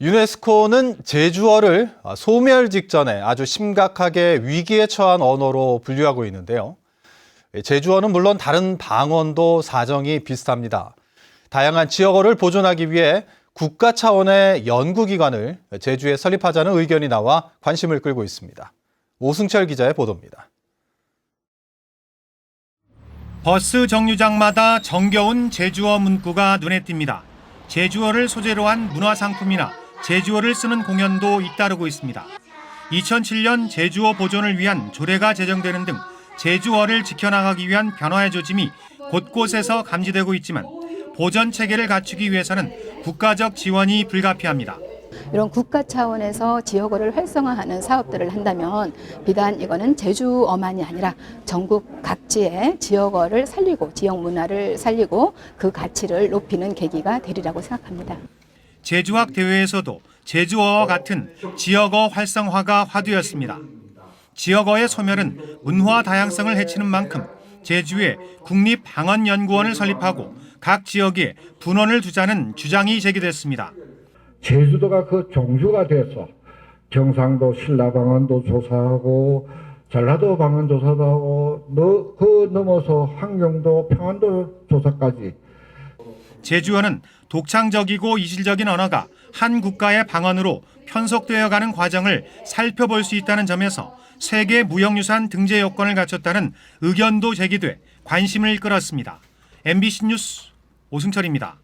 유네스코는 제주어를 소멸 직전에 아주 심각하게 위기에 처한 언어로 분류하고 있는데요. 제주어는 물론 다른 방언도 사정이 비슷합니다. 다양한 지역어를 보존하기 위해 국가 차원의 연구기관을 제주에 설립하자는 의견이 나와 관심을 끌고 있습니다. 오승철 기자의 보도입니다. 버스 정류장마다 정겨운 제주어 문구가 눈에 띕니다. 제주어를 소재로 한 문화상품이나 제주어를 쓰는 공연도 잇따르고 있습니다. 2007년 제주어 보존을 위한 조례가 제정되는 등 제주어를 지켜나가기 위한 변화의 조짐이 곳곳에서 감지되고 있지만 보전 체계를 갖추기 위해서는 국가적 지원이 불가피합니다. 이런 국가 차원에서 지역어를 활성화하는 사업들을 한다면 비단 이거는 제주어만이 아니라 전국 각지의 지역어를 살리고 지역 문화를 살리고 그 가치를 높이는 계기가 되리라고 생각합니다. 제주학 대회에서도 제주어와 같은 지역어 활성화가 화두였습니다. 지역어의 소멸은 문화 다양성을 해치는 만큼 제주에 국립방언연구원을 설립하고 각 지역에 분원을 두자는 주장이 제기됐습니다. 제주도가 그 종주가 돼서 경상도 신라방언도 조사하고 전라도 방언 조사도 하고 너, 그 넘어서 환경도 평안도 조사까지 제주어는 독창적이고 이질적인 언어가 한 국가의 방언으로 편속되어 가는 과정을 살펴볼 수 있다는 점에서 세계 무형유산 등재 요건을 갖췄다는 의견도 제기돼 관심을 끌었습니다. MBC 뉴스 오승철입니다.